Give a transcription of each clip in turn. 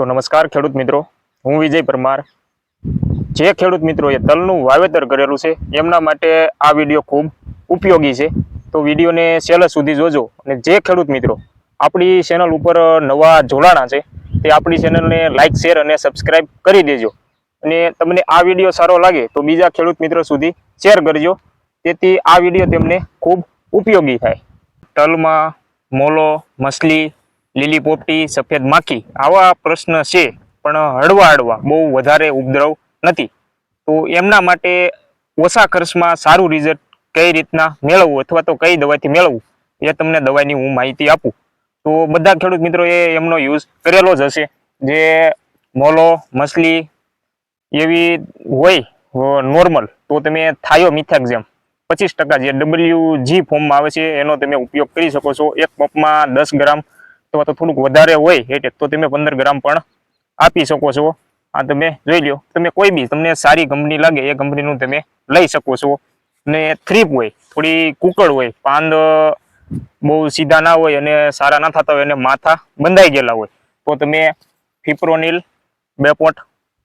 તો નમસ્કાર ખેડૂત મિત્રો. હું વિજય પરમાર. જે ખેડૂત મિત્રોએ તલનું વાવેતર કરેલું છે, એમના માટે આ વીડિયો ખૂબ ઉપયોગી છે. તો વિડીયોને છેલ્લે સુધી જોજો અને જે ખેડૂત મિત્રો આપણી ચેનલ ઉપર નવા જોડાણા છે, તે આપણી ચેનલને લાઇક શેર અને સબસ્ક્રાઇબ કરી દેજો. અને તમને આ વીડિયો સારો લાગે તો બીજા ખેડૂત મિત્રો સુધી શેર કરજો. તેથી આ વીડિયો તેમને ખૂબ ઉપયોગી થાય. તલમાં, મોલો મછલી લીલી પોપટી, સફેદ માખી આવા પ્રશ્ન છે, પણ હળવા હળવા બહુ વધારે ઉપદ્રવ નથી. તો એમના માટે ઓછા ખર્ચમાં સારું રિઝલ્ટ કઈ રીતના મેળવવું અથવા તો કઈ દવાથી મેળવવું, એ તમને દવાની હું માહિતી આપું. તો બધા ખેડૂત મિત્રોએ એમનો યુઝ કરેલો જ હશે. જે મોલો મછલી એવી હોય નોર્મલ તો તમે થાયો મિથેક્ઝેમ પચીસ ટકા જે ડબલ્યુ જી ફોર્મમાં આવે છે, એનો તમે ઉપયોગ કરી શકો છો. એક પંપમાં દસ ગ્રામ અથવા તો થોડુંક વધારે હોય એટલે તો તમે પંદર ગ્રામ પણ આપી શકો છો. આ તમે જોઈ લો તમે કોઈ બી તમને સારી કંપની લાગે, એ કંપનીનું તમે લઈ શકો છો. ને થ્રીપ હોય, થોડી કુકળ હોય, પાંદ બહુ સીધા ના હોય અને સારા ના થતા હોય અને માથા બંધાઈ ગયેલા હોય, તો તમે ફિપ્રોનિલ બે પોટ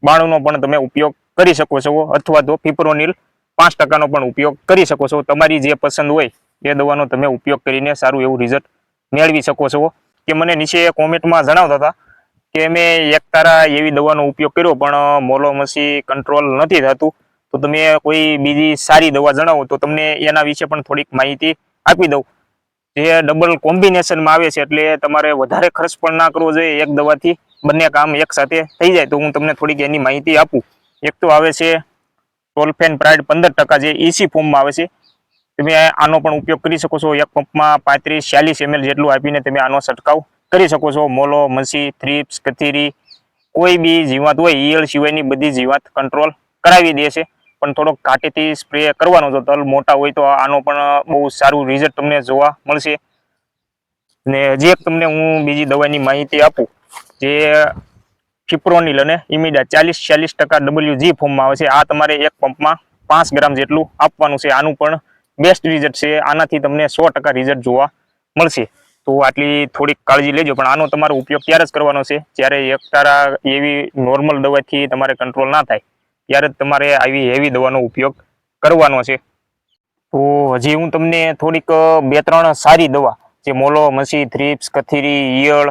બાણુંનો પણ તમે ઉપયોગ કરી શકો છો, અથવા તો ફિપ્રોનિલ પાંચ ટકાનો પણ ઉપયોગ કરી શકો છો. તમારી જે પસંદ હોય, એ દવાનો તમે ઉપયોગ કરીને સારું એવું રિઝલ્ટ મેળવી શકો છો. કે મને નીચે કોમેન્ટમાં જણાવતા હતા કે મેં એક તારા એવી દવાનો ઉપયોગ કર્યો, પણ મોલો મસી કંટ્રોલ નથી થતું. તો તમે કોઈ બીજી સારી દવા જણાવો, તો તમને એના વિશે પણ થોડીક માહિતી આપી દઉં. જે ડબલ કોમ્બિનેશનમાં આવે છે, એટલે તમારે વધારે ખર્ચ પણ ના કરવો જોઈએ એક દવાથી. બંને કામ એક સાથે થઈ જાય, તો હું તમને થોડીક એની માહિતી આપું. એક તો આવે છે ટોલફેન પ્રાઇડ પંદર ટકા જે ઈસી ફોર્મમાં આવે છે. તમે આનો પણ ઉપયોગ કરી શકો છો. એક પંપમાં પાંત્રીસ, ચાલીસ એમએલ જેટલું આપીને તમે આનો છંટકાવ કરી શકો છો. મોલો, મસી થ્રીપ્સ કથીરી, કોઈ બી જીવાત હોય, ઈયળ સિવાયની બધી જીવાત કંટ્રોલ કરાવી દે છે. પણ થોડોક ઘાટીથી સ્પ્રે કરવાનો જો તલ મોટા હોય તો આનો પણ બહુ સારું રિઝલ્ટ તમને જોવા મળશે. ને હજી એક તમને હું બીજી દવાની માહિતી આપું, જે ફિપ્રોનિલ અને ઇમિડા ચાલીસ ચાલીસ ટકા ડબલ્યુ જી ફોર્મમાં આવે છે. આ તમારે એક પંપમાં પાંચ ગ્રામ જેટલું આપવાનું છે. આનું પણ બેસ્ટ રિઝલ્ટ છે. આનાથી તમને સો રિઝલ્ટ જોવા મળશે. તો આટલી થોડીક કાળજી લેજો. પણ આનો તમારો ઉપયોગ ત્યારે જ કરવાનો છે, જ્યારે એક તારા એવી નોર્મલ દવાથી તમારે કંટ્રોલ ના થાય, ત્યારે જ તમારે આવી હેવી દવાનો ઉપયોગ કરવાનો છે. તો હજી હું તમને થોડીક બે ત્રણ સારી દવા, જે મોલો, મસી થ્રીપ્સ કથીરી, ઈયળ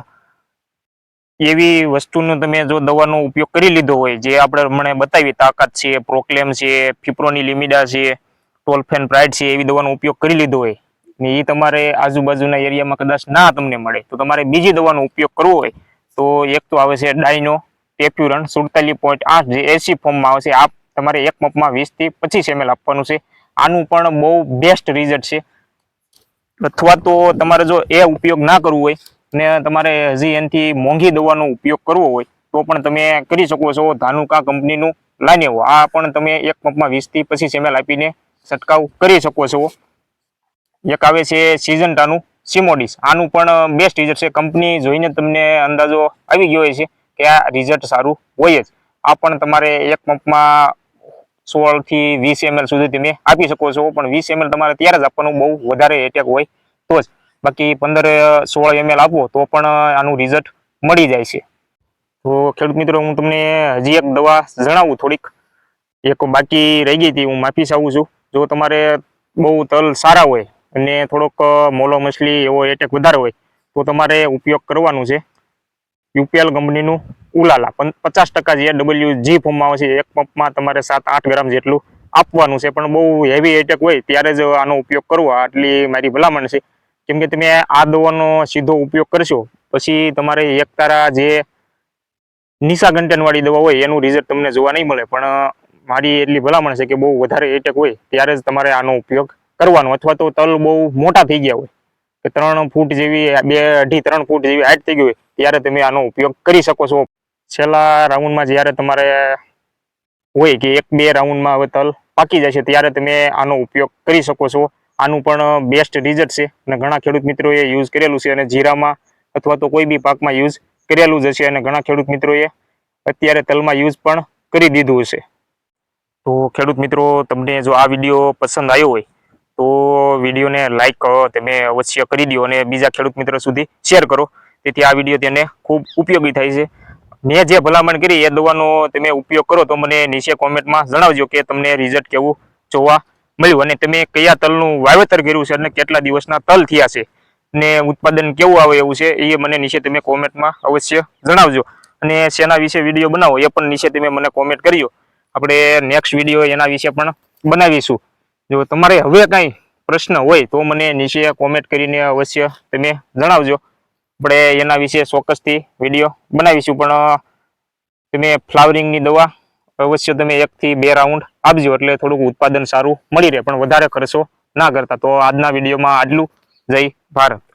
એવી વસ્તુનો તમે જો દવાનો ઉપયોગ કરી લીધો હોય, જે આપણે મને બતાવી, તાકાત છે પ્રોક્લેમ છે ફિપ્રોની લિમિડા છે ટોલફેન પ્રાઇડ છે, એવી દવાનો ઉપયોગ કરી લીધો હોય, ને એ તમારે આજુબાજુના એરિયામાં કદાચ ના તમને મળે, તો તમારે બીજી દવાનો ઉપયોગ કરવો હોય, તો એક તો આવે છે ડાયનો ટેપ્યુરન સુડતાલીસ પોઈન્ટ આઠ જે એસી ફોર્મમાં આવે છે આ તમારે એક મપમાં વીસથી પચીસ એમએલ આપવાનું છે. આનું પણ બહુ બેસ્ટ રિઝલ્ટ છે. અથવા તો તમારે જો એ ઉપયોગ ના કરવો હોય, ને તમારે હજી એનાથી મોંઘી દવાનો ઉપયોગ કરવો હોય, તો પણ તમે કરી શકો છો ધાનુકા કંપનીનું લાનેવો આ પણ તમે એક પંપમાં વીસથી પચીસ એમએલ આપીને છંટકાવ કરી શકો છો. એક આવે છે સિઝન્ટાનું સિમોડિસ આનું પણ બેસ્ટ રિઝલ્ટ છે. કંપની જોઈને તમને અંદાજો આવી ગયો હોય છે કે આ રિઝલ્ટ સારું હોય જ. આ પણ તમારે એક પંપમાં સોળથી વીસ એમએલ સુધી તમે આપી શકો છો. પણ વીસ એમએલ તમારે ત્યારે જ આપવાનું, બહુ વધારે એટેક હોય તો જ. બાકી પંદર સોળ એમએલ આપો તો પણ આનું રિઝલ્ટ મળી જાય છે. તો ખેડૂત મિત્રો, હું તમને હજી એક દવા જણાવું થોડીક. એક બાકી રહી ગઈ હતી, હું માફી ચાહું છું. જો તમારે બહુ તલ સારા હોય અને થોડોક મોલો મછલી એવો એટેક વધારે હોય, તો તમારે ઉપયોગ કરવાનું છે. યુપીએલ કંપનીનું ઉલાલા પચાસ ટકા જે ડબલ્યુ જી ફોર્મમાં આવે છે, એક પંપમાં તમારે સાત આઠ ગ્રામ જેટલું આપવાનું છે, પણ બહુ હેવી એટેક હોય ત્યારે જ આનો ઉપયોગ કરવો, આટલી મારી ભલામણ છે. કેમ કે તમે આ દવાનો સીધો ઉપયોગ કરશો, પછી તમારે એક તારા જે નિશા વાળી દવા હોય, એનું રિઝલ્ટ તમને જોવા નહીં મળે. પણ મારી એટલી ભલામણ છે કે બહુ વધારે એટેક હોય, ત્યારે જ તમારે આનો ઉપયોગ કરવાનો. અથવા તો તલ બહુ મોટા થઈ ગયા હોય, કે ત્રણ ફૂટ જેવી, બે અઢી ત્રણ ફૂટ જેવી હાઈટ થઈ ગઈ હોય, ત્યારે તમે આનો ઉપયોગ કરી શકો છો. છેલ્લા રાઉન્ડમાં જ્યારે તમારે હોય કે એક બે રાઉન્ડમાં હવે તલ પાકી જાય છે, ત્યારે તમે આનો ઉપયોગ કરી શકો છો. આનું પણ બેસ્ટ રિઝલ્ટ છે, અને ઘણા ખેડૂત મિત્રોએ યુઝ કરેલું છે, અને જીરામાં અથવા તો કોઈ બી પાકમાં યુઝ કરેલું જ હશે, અને ઘણા ખેડૂત મિત્રોએ અત્યારે તલમાં યુઝ પણ કરી દીધું હશે. તો ખેડૂત મિત્રો, તમને જો આ વીડિયો પસંદ આવ્યો હોય, તો વિડીયોને લાઇક તમે અવશ્ય કરી દો અને બીજા ખેડૂત મિત્રો સુધી શેર કરો. તેથી આ વીડિયો તેને ખૂબ ઉપયોગી થાય છે. મેં જે ભલામણ કરી એ દવાનો તમે ઉપયોગ કરો તો મને નીચે કોમેન્ટમાં જણાવજો કે તમને રિઝલ્ટ કેવું જોવા મળ્યું અને તમે કયા તલનું વાવેતર કર્યું છે અને કેટલા દિવસના તલ થયા છે ને ઉત્પાદન કેવું આવે એવું છે એ મને નીચે તમે કોમેન્ટમાં અવશ્ય જણાવજો. અને શેના વિશે વીડિયો બનાવો એ પણ નીચે તમે મને કોમેન્ટ કરજો. આપણે નેક્સ્ટ વીડિયો એના વિશે પણ બનાવીશું. જો તમારે હવે કાંઈ પ્રશ્ન હોય તો મને નીચે કોમેન્ટ કરીને અવશ્ય તમે જણાવજો. આપણે એના વિશે ચોક્કસથી વીડિયો બનાવીશું. પણ તમે ફ્લાવરિંગની દવા અવશ્ય તમે એકથી બે રાઉન્ડ આપજો. એટલે થોડુંક ઉત્પાદન સારું મળી રહે. પણ વધારે ખર્ચો ના કરતા. તો આજના વિડીયોમાં આટલું. જય ભારત.